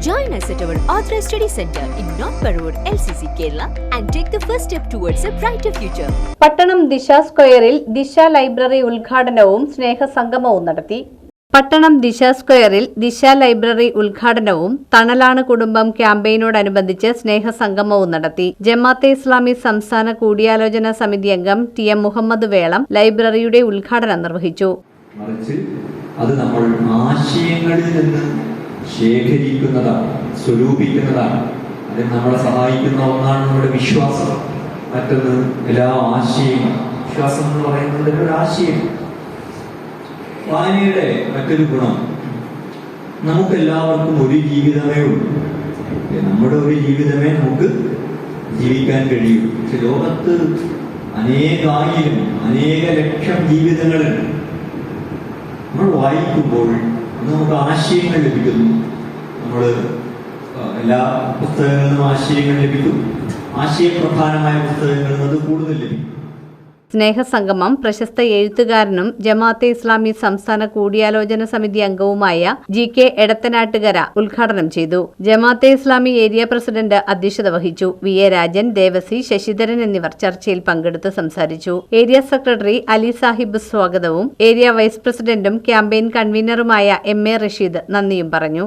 Join us at our Authorized Study Center in North Parur, LCC, Kerala, and take the first step towards a brighter future. പട്ടണം ദിശ സ്ക്വയറിൽ ദിശ library ഉദ്ഘാടനവും സ്നേഹസംഗമവും നടത്തി. പട്ടണം ദിശ സ്ക്വയറിൽ ദിശ ലൈബ്രറി ഉദ്ഘാടനവും തണലാണ് കുടുംബം ക്യാമ്പയിനോടനുബന്ധിച്ച് സ്നേഹസംഗമവും നടത്തി. ജമാത്തെ ഇസ്ലാമി സംസ്ഥാന കൂടിയാലോചന സമിതി അംഗം ടി എം മുഹമ്മദ് വേളം ലൈബ്രറിയുടെ ഉദ്ഘാടനം നിർവഹിച്ചു. മറിച്ച് അത് നമ്മൾ ആശയങ്ങളിൽ നിന്ന് ശേഖരിക്കുന്നതാണ് സ്വരൂപിക്കുന്നതാണ്. അതിന് നമ്മളെ സഹായിക്കുന്ന ഒന്നാണ് നമ്മുടെ വിശ്വാസം. മറ്റൊന്ന് എല്ലാ ആശയവും വിശ്വാസം എന്ന് പറയുന്നത് ഒരു ആശയം. വായനയുടെ മറ്റൊരു ഗുണം നമുക്കെല്ലാവർക്കും ഒരു ജീവിതമേ ഉള്ളൂ. നമ്മുടെ ഒരു ജീവിതമേ നമുക്ക് ജീവിക്കാൻ കഴിയൂ. പക്ഷെ ലോകത്ത് അനേകായിരം അനേക ലക്ഷം ജീവിതങ്ങളുണ്ട്. നമ്മൾ വായിക്കുമ്പോൾ നമുക്ക് ആശയങ്ങൾ ലഭിക്കുന്നു. നമ്മൾ എല്ലാ പുസ്തകങ്ങളിൽ നിന്നും ആശയങ്ങൾ ലഭിക്കും ആശയപ്രധാനമായ പുസ്തകങ്ങളിൽ നിന്ന് അത് കൂടുതൽ ലഭിക്കും സ്നേഹസംഗമം പ്രശസ്ത എഴുത്തുകാരനും ജമാഅത്തെ ഇസ്ലാമി സംസ്ഥാന കൂടിയാലോചന സമിതി അംഗവുമായ ജി കെ എടത്തനാട്ടുകര ഉദ്ഘാടനം ചെയ്തു. ജമാഅത്തെ ഇസ്ലാമി ഏരിയ പ്രസിഡന്റ് അധ്യക്ഷത വഹിച്ചു. വി എ രാജൻ ദേവസി ശശിധരൻ എന്നിവർ ചർച്ചയിൽ പങ്കെടുത്ത് സംസാരിച്ചു. ഏരിയ സെക്രട്ടറി അലി സാഹിബ് സ്വാഗതവും ഏരിയ വൈസ് പ്രസിഡന്റും ക്യാമ്പയിൻ കൺവീനറുമായ എം എ റഷീദ് നന്ദിയും പറഞ്ഞു.